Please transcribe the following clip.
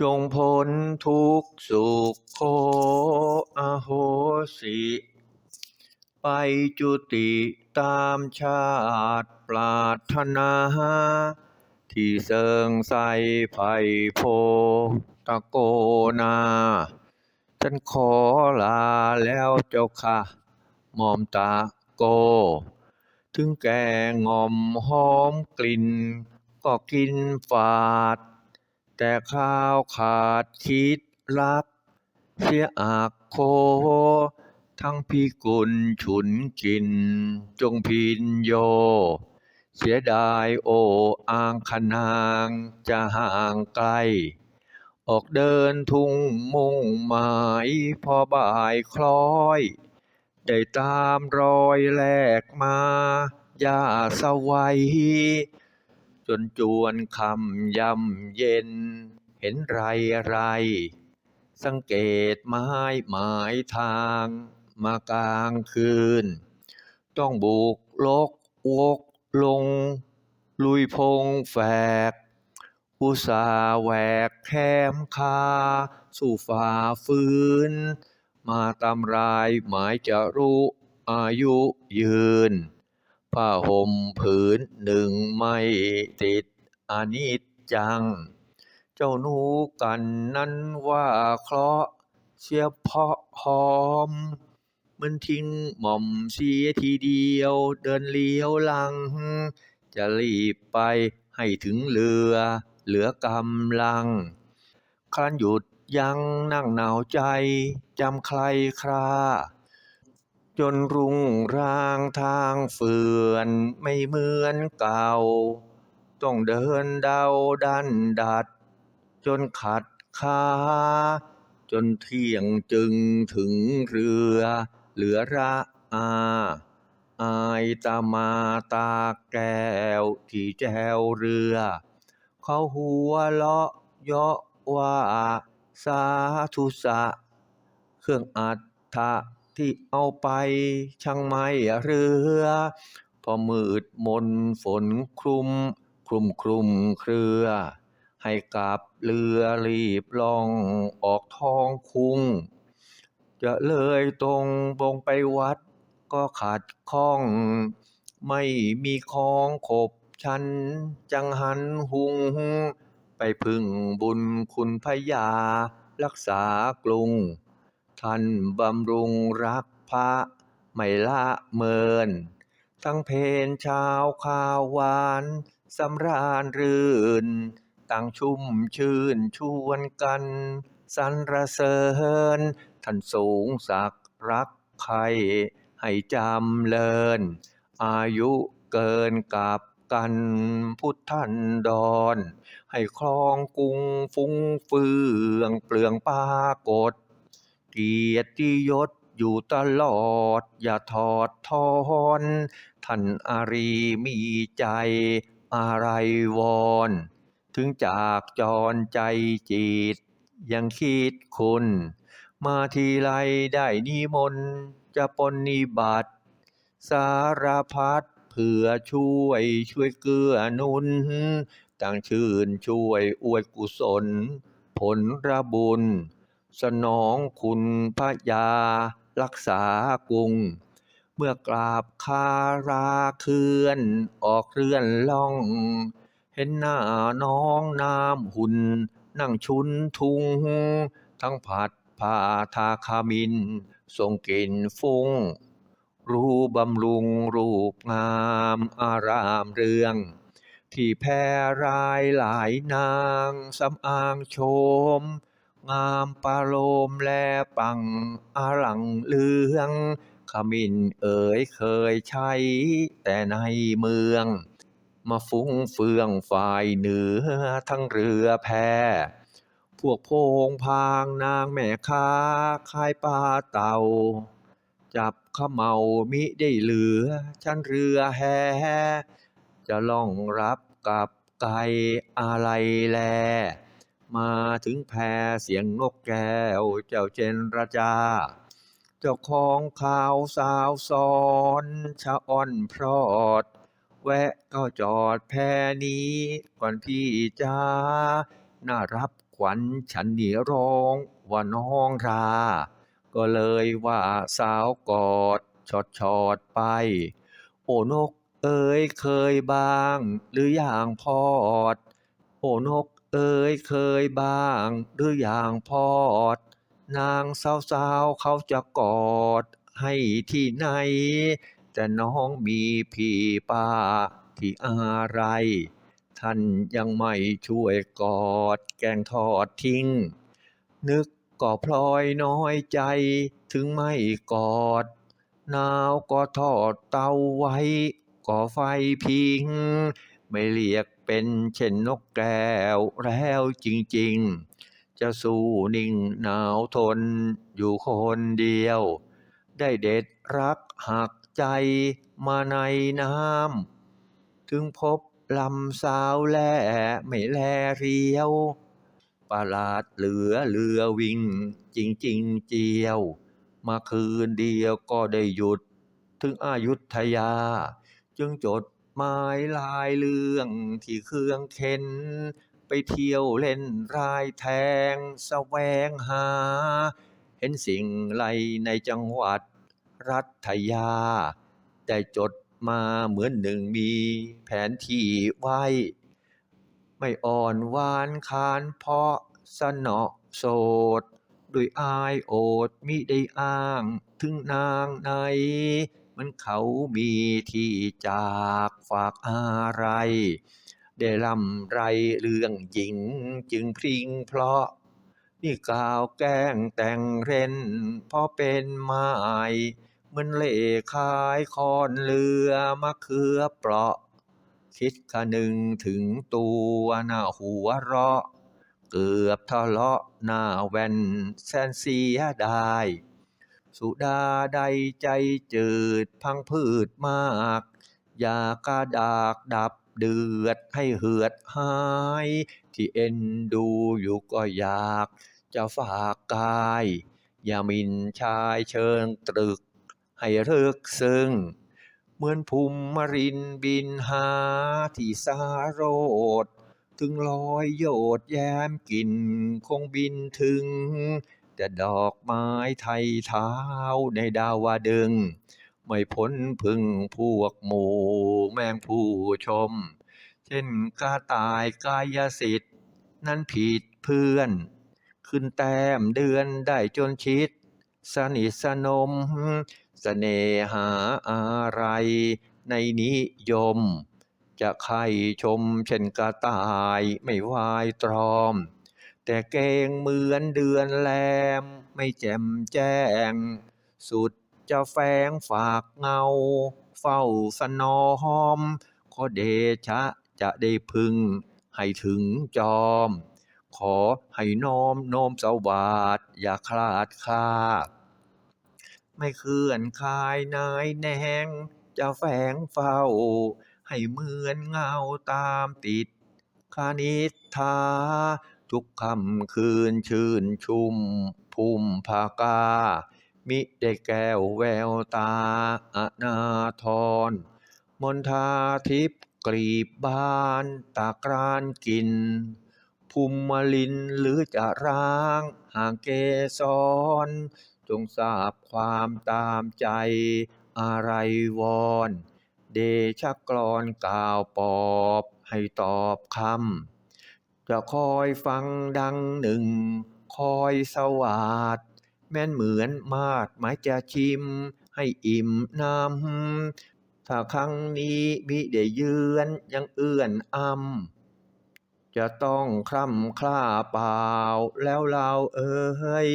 จงพ้นทุกสุขโคอโหสิ ไปจุติตามชาติปรารถนา ที่เสิงใสไผ่โพตะโกนาฉันขอลาแล้วเจ้าค่ะหมอมตาโก ถึงแก่งอมหอมกลิ่น ก็กินฝาด แต่ข้าวขาดคิดรัก เสียอากโค ทั้งพิกุลฉุนกิน จงพินโย เสียดายโออางคนางจะห่างไกล ออกเดินทุ่งมุ่งหมายพอบ่ายคล้อย ได้ตามรอยแลกมาย่าสวัย จนจวนคำยำเย็น เห็นไรไร สังเกตไม้หมายทาง มากลางคืน ต้องบุกลกวกลง ลุยพงแฝก อุสาแหวกแคมคา สู่ฝ่าฟื้น มาตำรายหมายจะรู้อายุยืน ผ้าห่มผืนหนึ่งไม่ติดอนิจจัง เจ้าหนูกันนั้นว่าเคราะห์เสียเพาะหอมมือนทิ้งหม่อมเสียทีเดียวเดินเลี้ยวหลัง จะรีบไปให้ถึงเรือเหลือกำลัง ครั้นหยุดยังนั่งหนาวใจจำใครครา จนรุ่งร่างทางเฟื่อนไม่เหมือนเก่า ต้องเดินเดาดันดัด จนขัดขาจนเที่ยงจึงถึงเรือ เหลือระอาอายตามาตาแก้วที่แจวเรือ เขาหัวเราะเยาะว่าสาธุสะ เครื่องอัฐะ ที่เอาไปช่างไม่เรือ พอมืดมนฝนคลุม คลุมคลุมเครือ ให้กลับเรือรีบลองออกท้องคุ้ง จะเลยตรงบงไปวัดก็ขาดข้อง ไม่มีของขบฉันจังหันหุง ไปพึ่งบุญคุณพญารักษากรุง ท่านบำรุงรักพระไม่ละเมิน ทั้งเพนช้าข้าวหวานสำราญรื่น ต่างชุ่มชื่นชวนกันสรรเสริญ ท่านสูงศักดิ์รักใครให้จำเลิน อายุเกินกับกันพุทธันดร ให้ครองกุงฟุ้งเฟืองเปลืองปากฏ กียรติยศอยู่ตลอด อย่าถอดทอนท่านอารีมีใจอะไรวอน ถึงจากจรใจจิต ยังคิดคุณ มาทีไรได้นิมนต์จะปนนิบัติ สารพัดเพื่อช่วยช่วยเกื้อนุนต่างชื่นช่วยอวยกุศล ผลระบุญ สนองคุณพระยา รักษากรุง เมื่อกราบคาราเคลื่อนออกเคลื่อนล่อง เห็นหน้าน้องน้ำหุ่น นั่งชุนทุง ทั้งผัดผาทาคามิน ทรงกลิ่นฟุ้ง รู้บำรุงรูปงามอารามเรืองที่แพรรายหลายนางสำอางโชม งามปาโลมแลปังอลังเลืองขมินเอ๋ยเคยใช้แต่ในเมือง มาฟุ้งเฟืองฝ่ายเหนือทั้งเรือแพ พวกโพงพางนางแม่ค้าขายปลาเต่า จับขะเมามิได้เหลือชั้นเรือแฮ จะล่องรับกับไกอะไรแล มาถึงแพเสียงนกแก้วเจ้าเจนรจา เจ้าของข่าวสาวสอนชะอ่อนพรอด แวะก็จอดแพนี้ก่อนพี่จ้าน่ารับขวัญฉันนีร้องว่าน้องรา ก็เลยว่าสาวกอดชอดชอดไป โอ้นกเอ๋ยเคยบ้าง หรืออย่างพอด โอ้นก เอ๋ยเคยบ้าง หรืออย่างพอด นางสาวๆเขาจะกอดให้ที่ไหน แต่น้องมีพี่ป้าที่อะไร ท่านยังไม่ช่วยกอดแกงทอดทิ้ง นึกก็พลอยน้อยใจถึงไม่กอดหนาวก็ทอดเตาไว้ ก่อไฟพิง ไม่เรียก เป็นเช่นนกแก้วแล้วจริง ๆ จะสู้นิ่งหนาวทนอยู่คนเดียว ได้เด็ดรักหักใจมาในน้ำ ถึงพบลำสาวแล่ไม่แลเรียวประหลาดเหลือเรือวิ่งจริงจริงๆเจียว มาคืนเดียวก็ได้หยุด ถึงอายุทยา จึงจด มายลายเรื่องที่เครื่องเข็น ไปเที่ยวเล่นรายแทงแสวงหา เห็นสิ่งไรในจังหวัดรัฐยาได้จดมาเหมือนหนึ่งมีแผนที่ไว้ ไม่อ่อนหวานคานเพราะสนอโสดด้วยอายโอดมิได้อ้างถึงนางใน มันเขามีที่จากฝากอะไร ได้ลำไรเรื่องหญิงจึงพริ้งเพราะ นี่กล่าวแกล้งแต่งเร้นเพราะเป็นไม้เหมือนเล่ขายคอนเรือมะเขือเปราะ คิดคนึงถึงตัวหน้าหัวเราะ เกือบทะเลาะหน้าแว่นแสนเสียดาย สุดาใดใจจืดพังพืชมาก อยากระดากดับเดือดให้เหือดหาย ที่เอ็นดูอยู่ก็อยาก จะฝากกาย อย่าหมินชายเชิงตรึก ให้เลิกซึ้งเหมือนภูมิมรินบินหาที่สาโรดถึงลอยโยดแย้มกลิ่นคงบินถึง แต่ดอกไม้ไทยเท้าในดาวดึง ไม่พ้นพึ่งพวกหมู่แมงผู้ชม เช่นกาตายกายสิทธิ์ นั้นผิดเพื่อน ขึ้นแต้มเดือนได้จนชิด สนิทสนมเสน่หาอะไร ในนิยม จะใครชมเช่นกระต่ายไม่วายตรอม แต่เกงเหมือนเดือนแลม ไม่แจ่มแจ้ง สุดจะแฝงฝากเงา เฝ้าสนอหอม ขอเดชะจะได้พึง ให้ถึงจอม ขอให้น้อมโน้มสวัสดอย่าคลาดคลาไม่เคลื่อนคายนายแนง จะแฝงเฝ้า ให้เหมือนเงาตามติดคณิษฐา ทุกคำคืนชื่นชุ่มพุ่มภากา มิได้แก้วแววตาอนาทร มนทาทิพย์กรีบบานตากรานกิน ภูมิลินหรือจะร้างห่างเกสร จงทราบความตามใจอะไรวอน เดชะกรอนกล่าวปอบให้ตอบคำ จะคอยฟังดังหนึ่ง คอยสวาดแม่นเหมือนมาดหมายจะชิม ให้อิ่มน้ำถ้าครั้งนี้มิได้เยือนยังเอื้อนอำจะต้องคร่ำคล้าเปล่าแล้วเราเอ่ย